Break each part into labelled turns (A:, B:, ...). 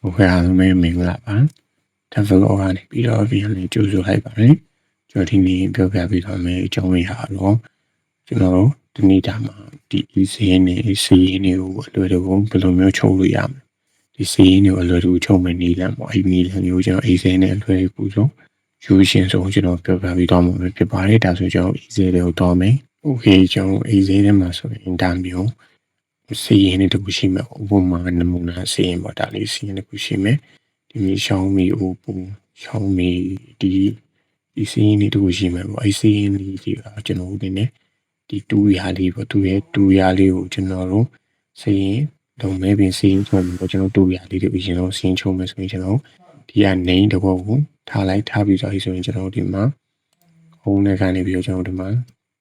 A: ဟုတ်ကဲ့အားလုံးပဲမင်္ဂလာပါ Devil Law ကနေပြီးတော့ video လေးကြိုဆိုလိုက်ပါတယ်ကျွန်တော်ဒီနေ့ပြောပြပေးတော့မယ်အကြောင်းလေးဟာတော့ကျွန်တော်တို့ဒီနေ့ဒါမှာဒီ ECN နဲ့ ECN တွေကိုအလွယ်တကူဘယ်လိုမျိုးချုပ်လို့ရမလဲဒီ ECN တွေကိုအလွယ်တကူချုပ်မယ်နည်းလမ်းပေါ့အဲ့ဒီနည်းလမ်းမျိုးကျွန်တော် ECN နဲ့အလွယ်တကူဆုံးယူရှင်ဆုံးကျွန်တော်ပြောပြပေးတော့မှာဖြစ်ပါတယ်ဒါဆိုကျွန်တော် ECN တွေကိုတော့မယ် Okay ကျွန်တော် ECN ထဲမှာဆိုရင်ဒါမျိုး စီရင်တွေတခုရှိမယ်ဥပမာနမူနာစီရင်ပေါ့ဒါလေးစီရင်တခုရှိမယ်ဒီမျိုးရှောင်းမီဥပူရှောင်းမီဒီဒီစီရင်တွေတခုရှိမယ်ပေါ့အဲစီရင်လေးဒီကျွန်တော်တို့နေဒီတူရာလေးပေါ့သူရဲ့တူရာလေးကိုကျွန်တော်တို့စီရင်တော့မဲပင်စီရင်ချုံပေါ့ကျွန်တော်တူရာလေးတွေအရင်ဆုံးစီရင်ချုံမယ်ဆိုရင်ကျွန်တော်ဒီကနေတဘောကိုထားလိုက်ထားပြီးဆိုရင်ကျွန်တော်ဒီမှာဟိုးနဲ့ကနေပြီးတော့ကျွန်တော်ဒီမှာ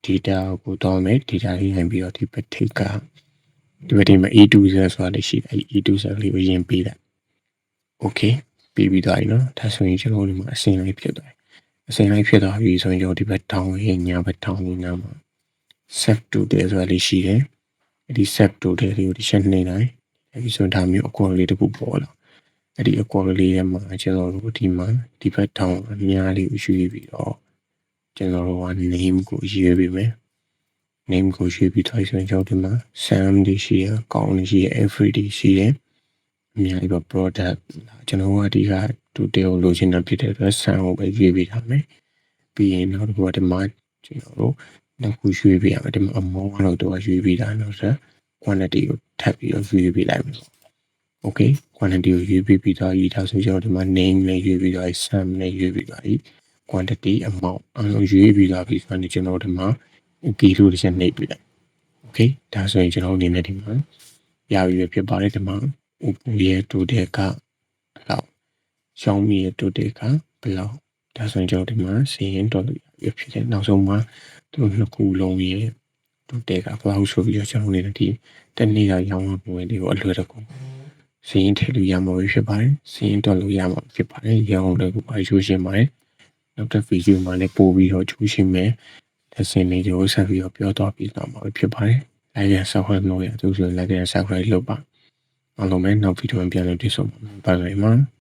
A: data ကိုတောင်းမယ် data လေးနိုင်ပြီးတော့ဒီ particular ဒီဘက်ဒီမှာ A2 ဆိုတာလေးရှိတယ်အဲ A2 ဆိုတာလေးကိုရင်ပေးလိုက် Okay ပြီးပြီးသွားပြီနော်ဒါဆိုရင်ကျွန်တော်ဒီမှာအစင်လေးဖြစ်သွားတယ်အစင်လေးဖြစ်သွားပြီဆိုရင်ကျွန်တော်ဒီဘက်တောင်းရင်ညာဘက်တောင်းရင်နားမှာ set to တဲ့ဆိုတာလေးရှိတယ်အဲဒီ set to တဲ့လေးကိုဒီချက်နှိမ့်လိုက်အဲဒီဆိုဒါမျိုးအကွာလေးတစ်ခုပေါ်လာအဲ့ဒီအကွာလေးထဲမှာကျွန်တော်တို့ဒီမှာဒီဘက်တောင်းအများလေးကိုရွှေ့ပြီးတော့ကျွန်တော်တို့က name ကိုရွေးပေးမယ် name ကိုရွှေ့ပြီးထားဆိုရင်ကျွန်တော်ဒီမှာ sam တွေရှိရကောင်းတွေရှိရ every တွေရှိရအများကြီးပဲ product ကျွန်တော်ကအဓိကတူတေကိုလိုချင်တာဖြစ်တဲ့အတွက် sam ကိုပဲရွေးပေးထားမယ်ပြီးရင်နောက်တစ်ခုကဒီမှာကျွန်တော်တို့နောက်ခုရွှေ့ပေးရမယ်ဒီမှာ amount ကတော့တော့ရွှေ့ပေးတာနောက်ဆက် quantity ကိုထပ်ပြီးတော့ရွှေ့ပေးလိုက်မယ် okay quantity ကိုရွေးပေးပြီးတော့ဒီဒါဆိုကျွန်တော်ဒီမှာ name နဲ့ရွေးပြီးတော့ sum နဲ့ရွေးပြီးတော့ quantity amount အားလုံးရွေးပြီးတော့ပြီးဆိုရင်ကျွန်တော်ဒီမှာ key လို့တစ်ချက်နှိပ်ပြီးလိုက် okay ဒါဆိုရင်ကျွန်တော်အနေနဲ့ဒီမှာရပြီဖြစ်ပါတယ်ဒီမှာဥပရဲ့တူတဲ့ကဘယ်လောက်ရှောင်းမီရဲ့တူတဲ့ကဘယ်လောက်ဒါဆိုရင်ကျွန်တော်ဒီမှာစီရင်တော်လို့ရဖြစ်တယ်နောက်ဆုံးမှာသူနှစ်ခုလုံးရဲ့တူတဲ့ကဘယ်လောက်ဆိုပြီးတော့ကျွန်တော်အနေနဲ့ဒီတနေ့ကရောင်းရပုံလေးကိုအလွယ်တကူစီရင်ထည့်လို့ရမှာဖြစ်ပါတယ်စီရင်တော်လို့ရမှာဖြစ်ပါတယ်ရောင်းလို့ပါယူရှင်းပါတယ်နောက်တစ်ဗီဒီယိုမှာလည်းပို့ပြီးတော့ကျူးရှင်းမယ် လက်စင်လေးတွေကိုဆက်ပြီးတော့ပြောတော့ပြီးတော့မှာဖြစ်ပါတယ်။ like and subscribe လုပ်ရသူဆို like and subscribe လုပ်ပါအားလုံးပဲနောက်ဗီဒီယိုမှာပြန်လည်တွေ့ဆုံပါမယ်။ Bye bye မှာ